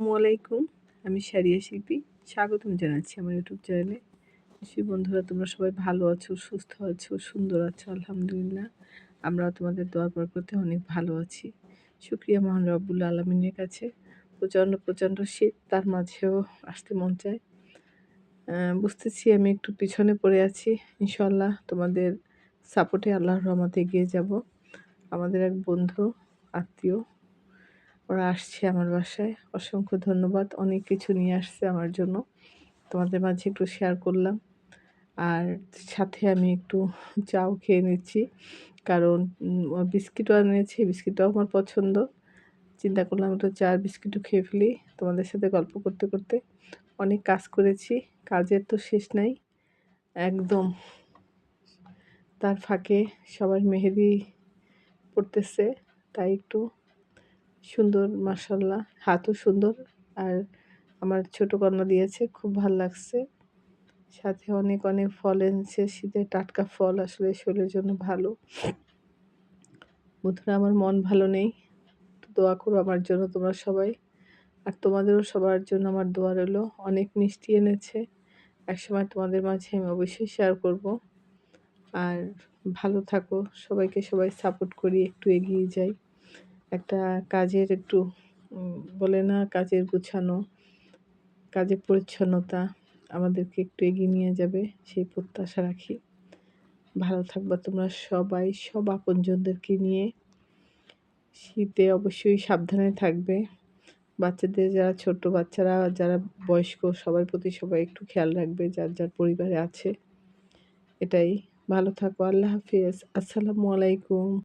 আসসালামাইকুম আমি সারিয়া শিল্পী। স্বাগতম জানাচ্ছি আমার ইউটিউব চ্যানেলে। নিশ্চয়ই বন্ধুরা, তোমরা সবাই ভালো আছো, সুস্থ আছো, সুন্দর আছো, আলহামদুলিল্লাহ। আমরা তোমাদের দোয়া করতে অনেক ভালো আছি। শুক্রিয়া মহান রব্বুল আলমিনের কাছে। প্রচণ্ড প্রচণ্ড শীত, তার মাঝেও আসতে মন চায়। বুঝতেছি আমি একটু পিছনে পড়ে আছি। ইনশাল্লাহ তোমাদের সাপোর্টে আল্লাহর রহমতে এগিয়ে যাব। আমাদের এক বন্ধু, আত্মীয় ওরা আসছে আমার বাসায়। অসংখ্য ধন্যবাদ। অনেক কিছু নিয়ে আসছে আমার জন্য। তোমাদের মাঝে একটু শেয়ার করলাম। আর সাথে আমি একটু চাও খেয়ে নিচ্ছি। কারণ বিস্কিটও এনেছি, বিস্কিটটাও আমার পছন্দ। চিন্তা করলাম একটু চা বিস্কিটও খেয়ে ফেলি। তোমাদের সাথে গল্প করতে করতে অনেক কাজ করেছি। কাজের তো শেষ নাই। একদম তার ফাঁকে সবার মেহেদি পড়তেছে। তাই একটু সুন্দর মাসাল্লাহ হাতও সুন্দর। আর আমার ছোটো কন্যা দিয়েছে, খুব ভালো লাগছে। সাথে অনেক অনেক ফল এনেছে, শীতের টাটকা ফল আসলে শরীরের জন্য ভালো। বন্ধুরা, আমার মন ভালো নেই। তো দোয়া করো আমার জন্য তোমরা সবাই। আর তোমাদেরও সবার জন্য আমার দোয়া রইল। অনেক মিষ্টি এনেছে। একসময় তোমাদের মাঝে আমি অবশ্যই শেয়ার করব। আর ভালো থাকো। সবাইকে সবাই সাপোর্ট করি, একটু এগিয়ে যাই। একটা কাজের একটু বলে না কাজের গুছানো, কাজের পরিচ্ছন্নতা আমাদেরকে একটু এগিয়ে নিয়ে যাবে, সেই প্রত্যাশা রাখি। ভালো থাকবা তোমরা সবাই, সব আপনজনদেরকে নিয়ে। শীতে অবশ্যই সাবধানে থাকবে। বাচ্চাদের যারা ছোট বাচ্চারা, যারা বয়স্ক, সবার প্রতি সবাই একটু খেয়াল রাখবে, যার যার পরিবারে আছে। এটাই। ভালো থাকো, আল্লাহ হাফিজ। আসসালামু আলাইকুম।